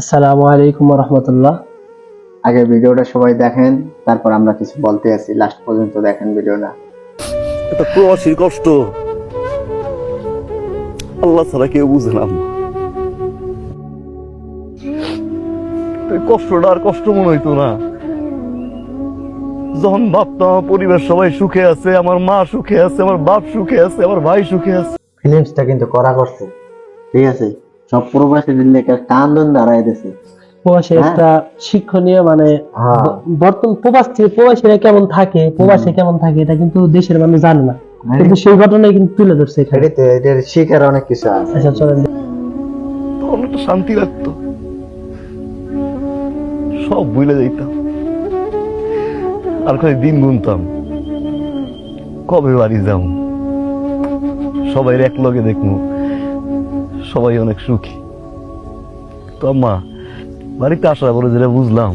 আসসালামু আলাইকুম রহমতুল্লাহ আগে ভিডিওটা সবাই দেখেন তারপর আমরা কিছু বলতে আছি। লাস্ট পর্যন্ত দেখেন ভিডিওটা। এটা প্রবাসীর কষ্ট। আল্লাহ ছাড়া কেউ বুঝে না। কষ্টটা আর কষ্ট মনে হইতো না। যখন ভাবতাম আমার পরিবার সবাই সুখে আছে আমার মা সুখে আছে আমার বাপ সুখে আছে আমার ভাই সুখে আছে। ফিলিংসটা কিন্তু করা করছে ঠিক আছে। সব প্রবাসীদের লেখা কান্দন দাঁড়ায় প্রবাসের হ্যাঁ। একটা শিক্ষণীয় মানে হ্যাঁ। বর্তমান প্রবাস প্রবাসীরা কেমন থাকে প্রবাসে কেমন থাকে এটা কিন্তু দেশের মানুষ জানে না। মানে কিন্তু সেই ঘটনাই কিন্তু তুলে ধরছে এখানে। এটার শিখার অনেক কিছু আছে। আচ্ছা চলেন। তখন একটা শান্তি লাগতো। সব ভুলে যাইতাম। আর খালি দিন গুনতাম। কবে বাড়ি যাও সবাই এক লগে দেখব সবাই অনেক সুখী। তো আম্মা বাড়িতে আসার পরে যেটা বুঝলাম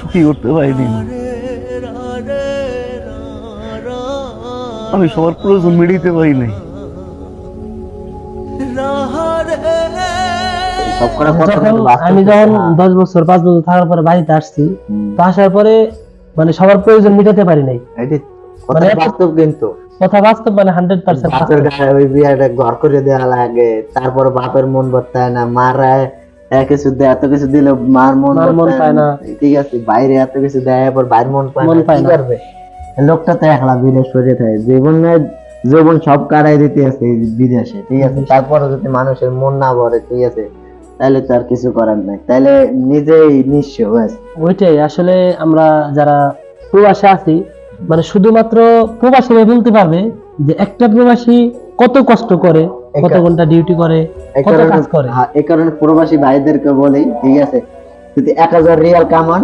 সুখী করতে পারিনি। আমি সবার প্রয়োজন মেটাইতে পারি নাই। আমি যখন দশ বছর পাঁচ বছর থাকার পরে বাড়িতে আসছি তো আসার পরে মানে সবার প্রয়োজন মিটাতে পারি নাই। মানে বাস্তব কিন্তু। কথা বাস্তব মানে হান্ড্রেড পার্সেন্ট বাপের ওই বিয়াটা ঘর করে দেওয়া লাগে তারপর বাপের মন ভরতায় না মারা এ কিছু দেয় এত কিছু দিলে মার মন মন পায় না। ঠিক আছে বাইরে এত কিছু দেয় এরপর বাইরের মন পায় মন পায়। লোকটা তো একলা বিদেশ করে থাকে জীবনে জীবন সব কারাই দিতে আছে বিদেশে ঠিক আছে? তারপরে যদি মানুষের মন না ভরে ঠিক আছে? তাহলে তো আর কিছু করার নাই। তাহলে নিজেই নিঃস্ব ব্যাস। ওইটাই আসলে আমরা যারা প্রবাসে আছি মানে শুধুমাত্র প্রবাসীরা বলতে পারবে যে একটা প্রবাসী কত কষ্ট করে কত ঘণ্টা ডিউটি করে কত কাজ করে। হ্যাঁ, এই কারণে প্রবাসী ভাইদেরকে বলি ঠিক আছে? যদি এক হাজার রিয়াল কামান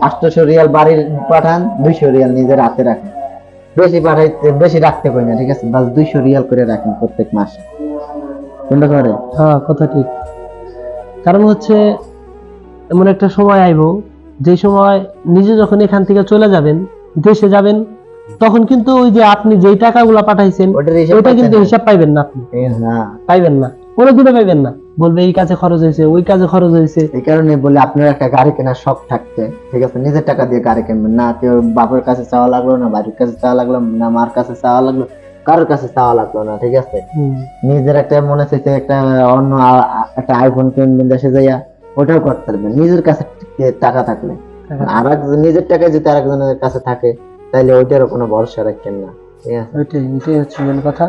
আটশোশো রিয়াল বাড়ির পাঠান দুইশো রিয়াল নিজের হাতে রাখেন। বেশি পাঠাইতে বেশি রাখতে পারি না ঠিক আছে? বাস দুইশো রিয়াল করে রাখেন প্রত্যেক মাসে। কোনটা করে? হ্যাঁ কথা ঠিক। কারণ হচ্ছে এমন একটা সময় আইব যে সময় নিজে যখন এখান থেকে চলে যাবেন দেশে যাবেন তখন কিন্তু ওই যে আপনি যেই টাকাগুলো পাঠাইছেন ওইটা কিন্তু হিসাব পাইবেন না আপনি। পাইবেন না। কোনো কোনোদিনও পাইবেন না। বলবে এই কাজে খরচ হয়েছে ওই কাজে খরচ হয়েছে। এই কারণে বলে আপনার একটা গাড়ি কেনার শখ থাকতে ঠিক আছে নিজের টাকা দিয়ে গাড়ি কিনবেন। না কেউ বাপের কাছে চাওয়া লাগল না বাড়ির কাছে চাওয়া লাগল না মার কাছে চাওয়া লাগল। কারোর কাছে চাওয়া লাগল না ঠিক আছে? নিজের একটা মনে হচ্ছে একটা অন্য একটা আইফোন কিনবেন দেশে যাইয়া ওটাও করতে পারবেন। নিজের কাছে টাকা থাকলে। আর একজন নিজের টাকা যদি আরেকজনের কাছে থাকে তাহলে ওইটারও কোনো ভরসা রাখেন না ঠিক আছে? ওইটাই এটাই হচ্ছে মেন কথা।